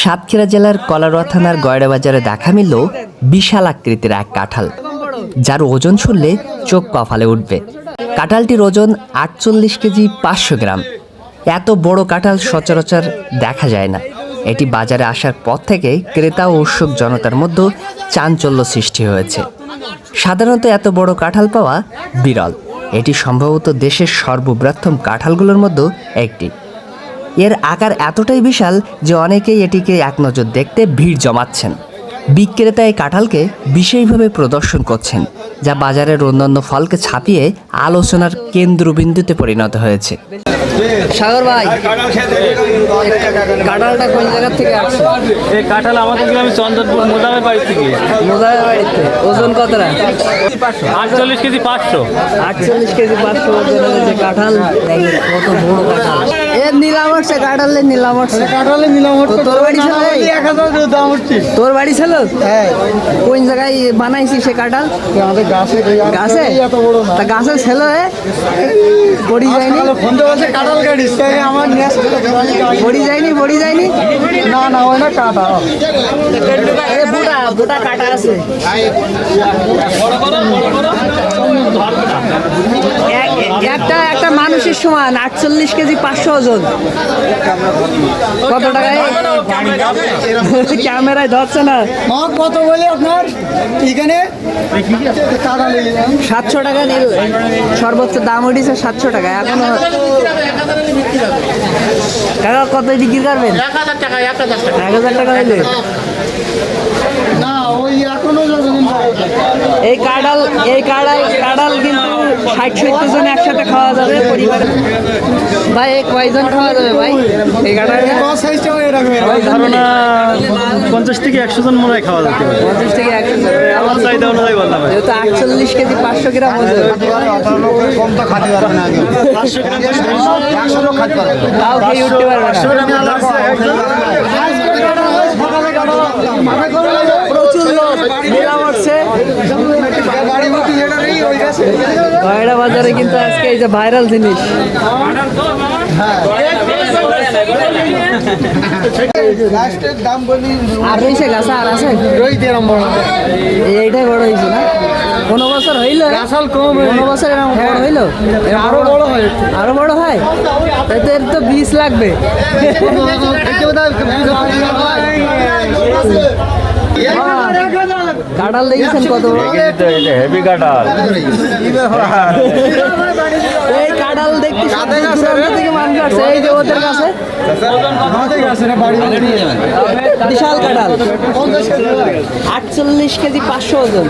সাতক্ষীরা জেলার কলারোয়া থানার গয়ড়া বাজারে দেখা মিলল বিশাল আকৃতির এক কাঁঠাল, যার ওজন শুনলে চোখ কফালে উঠবে। কাঁঠালটির ওজন আটচল্লিশ কেজি পাঁচশো গ্রাম। এত বড় কাঁঠাল সচরাচর দেখা যায় না। এটি বাজারে আসার পর থেকে ক্রেতা ও উৎসুক জনতার মধ্যে চাঞ্চল্য সৃষ্টি হয়েছে। সাধারণত এত বড় কাঁঠাল পাওয়া বিরল। এটি সম্ভবত দেশের সর্ববৃহত্তম কাঁঠালগুলোর মধ্যে একটি। এর আকার এতটাই বিশাল যে অনেকেই এটিকে এক নজর দেখতে ভিড় জমাচ্ছেন। বিক্রেতা এই কাঁঠালকে বিশেষভাবে প্রদর্শন করছেন যা বাজারের অন্যান্য ফলকে ছাপিয়ে আলোচনার কেন্দ্রবিন্দুতে পরিণত হয়েছে। সাগর ভাই কাঁঠালটা কোন জায়গা থেকে আসছে? এই কাঁঠাল আমাদের গ্রামে চন্দনপুর মোদামের বাড়ি থেকে। মোদারের বাড়িতে ওজন কতটা? আটচল্লিশ কেজি পাঁচশো। আটচল্লিশ কেজি পাঁচশো ওজনের যে কাঁঠাল। কত বড় কাঁঠাল। এ নিলাম হচ্ছে কাঁঠালে নিলাম হচ্ছে কাঁঠালে নিলাম তো তোর বাড়ি ছিল? এক হাজার দাম হচ্ছে তোর বাড়ি ছিল? হ্যাঁ। কোন জায়গায় বানাইছি সে কাঁঠাল? আমাদের গাছে গাছে? এত বড় না। তা গাছে ছিল এ? পড়ি যায়নি? ফোন তো বলছে কাঁঠাল গাড়ি তাই আমার পড়ি যায়নি পড়ি যায়নি? না না ওই না কাঁঠাল। এ বুটা বুটা কাটা আছে। মানুষের সমান আটচল্লিশ কেজি পাঁচশো ওজন। কত টাকায়? ক্যামেরায় ধরছে না। কত বলে আপনার? এখানে? সাতশো টাকা নিল। সর্বোচ্চ দাম উঠেছে সাতশো টাকা এখনও কাকা কত বিক্রি করবেন? এক হাজার টাকা এখনও এই কাডাল এই কাঁঠাল কাডাল কিন্তু ষাট সত্তর জন একসাথে খাওয়া যাবে পরিবারে। ভাই কয়জন খাওয়া যাবে ভাই? এই ধারণা পঞ্চাশ থেকে একশো জন মনে হয় খাওয়া পঞ্চাশ থেকে একশো জন। আমার চাহিদা অনুযায়ী বললাম। যেহেতু আটচল্লিশ কেজি পাঁচশো গ্রাম ওজন। কম তো খাতে পারবে না। একশো লোক খাতে পারবে তাও খেয়ে উঠতে পারবে প্রচুর লোক মেলা উঠছে গেছে বাজারে কিন্তু আজকে এই যে ভাইরাল জিনিস। লাস্টের দাম বলি আর রয়েছে গাছা আর আছে রই দিলাম বড় এইটাই বড় হয়েছে না কোনো বছর হইল গাছাল কম কোনো বছর এরকম বড় হইল আরও বড় হয় আরও বড় হয় তো বীজ লাগবে কাঁঠাল দেখেছেন কত হেভি কাঁঠাল এই কাঁঠাল দেখতে আসছে এই যে ওদের কাছে। বিশাল কাটাল আটচল্লিশ কেজি পাঁচশো ওজন।